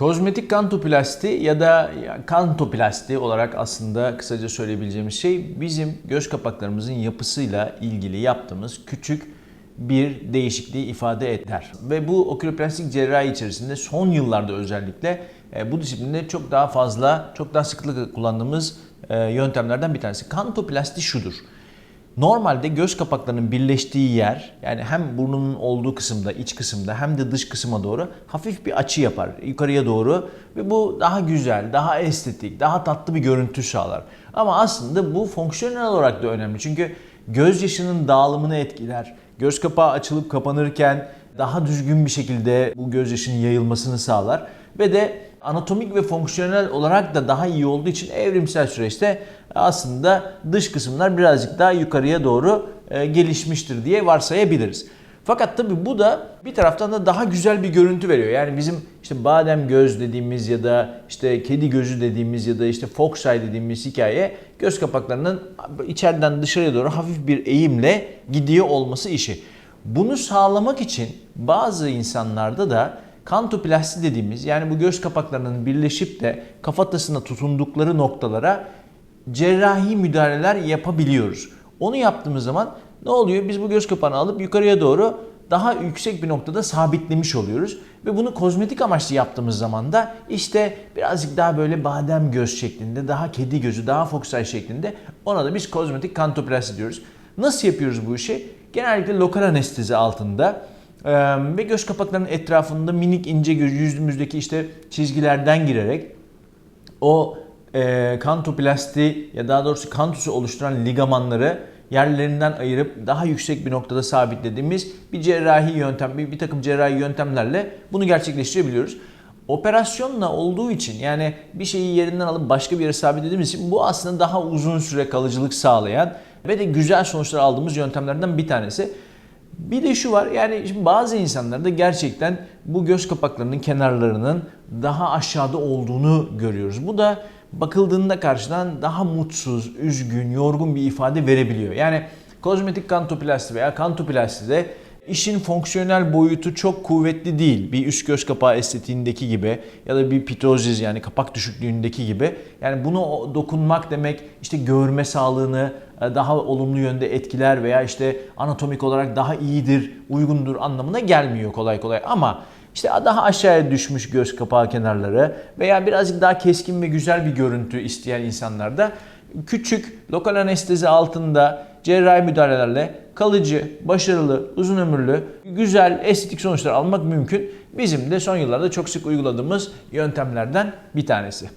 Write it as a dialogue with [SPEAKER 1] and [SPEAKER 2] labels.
[SPEAKER 1] Kozmetik kantoplasti ya da kantoplasti olarak aslında kısaca söyleyebileceğimiz şey bizim göz kapaklarımızın yapısıyla ilgili yaptığımız küçük bir değişikliği ifade eder. Ve bu oküloplastik cerrahi içerisinde son yıllarda özellikle e, bu disiplinde çok daha fazla, çok daha sıklıkla kullandığımız e, yöntemlerden bir tanesi. Kantoplasti şudur. Normalde göz kapaklarının birleştiği yer yani hem burnunun olduğu kısımda, iç kısımda hem de dış kısma doğru hafif bir açı yapar yukarıya doğru ve bu daha güzel, daha estetik, daha tatlı bir görüntü sağlar. Ama aslında bu fonksiyonel olarak da önemli çünkü gözyaşının dağılımını etkiler. Göz kapağı açılıp kapanırken daha düzgün bir şekilde bu gözyaşının yayılmasını sağlar ve de anatomik ve fonksiyonel olarak da daha iyi olduğu için evrimsel süreçte aslında dış kısımlar birazcık daha yukarıya doğru e, gelişmiştir diye varsayabiliriz. Fakat tabi bu da bir taraftan da daha güzel bir görüntü veriyor. Yani bizim işte badem göz dediğimiz ya da işte kedi gözü dediğimiz ya da işte fox eye dediğimiz hikaye göz kapaklarının içeriden dışarıya doğru hafif bir eğimle gidiyor olması işi. Bunu sağlamak için bazı insanlarda da kantoplasti dediğimiz yani bu göz kapaklarının birleşip de kafatasına tutundukları noktalara cerrahi müdahaleler yapabiliyoruz. Onu yaptığımız zaman ne oluyor? Biz bu göz kapağını alıp yukarıya doğru daha yüksek bir noktada sabitlemiş oluyoruz. Ve bunu kozmetik amaçlı yaptığımız zaman da işte birazcık daha böyle badem göz şeklinde, daha kedi gözü, daha eye şeklinde ona da biz kozmetik kantoplasti diyoruz. Nasıl yapıyoruz bu işi? Genellikle lokal anestezi altında ve göz kapaklarının etrafında minik ince yüzümüzdeki işte çizgilerden girerek o e, kantoplasti ya daha doğrusu kantusu oluşturan ligamanları yerlerinden ayırıp daha yüksek bir noktada sabitlediğimiz bir cerrahi yöntem, bir, bir takım cerrahi yöntemlerle bunu gerçekleştirebiliyoruz. Operasyonla olduğu için yani bir şeyi yerinden alıp başka bir yere sabitlediğimiz için bu aslında daha uzun süre kalıcılık sağlayan ve de güzel sonuçlar aldığımız yöntemlerden bir tanesi. Bir de şu var yani şimdi bazı insanlarda gerçekten bu göz kapaklarının kenarlarının daha aşağıda olduğunu görüyoruz. Bu da bakıldığında karşıdan daha mutsuz, üzgün, yorgun bir ifade verebiliyor. Yani kozmetik kantoplasti veya kantoplastide işin fonksiyonel boyutu çok kuvvetli değil. Bir üst göz kapağı estetiğindeki gibi ya da bir pitozis yani kapak düşüklüğündeki gibi. Yani bunu dokunmak demek işte görme sağlığını daha olumlu yönde etkiler veya işte anatomik olarak daha iyidir, uygundur anlamına gelmiyor kolay kolay. Ama işte daha aşağıya düşmüş göz kapağı kenarları veya birazcık daha keskin ve güzel bir görüntü isteyen insanlarda küçük lokal anestezi altında cerrahi müdahalelerle kalıcı, başarılı, uzun ömürlü, güzel, estetik sonuçlar almak mümkün. Bizim de son yıllarda çok sık uyguladığımız yöntemlerden bir tanesi.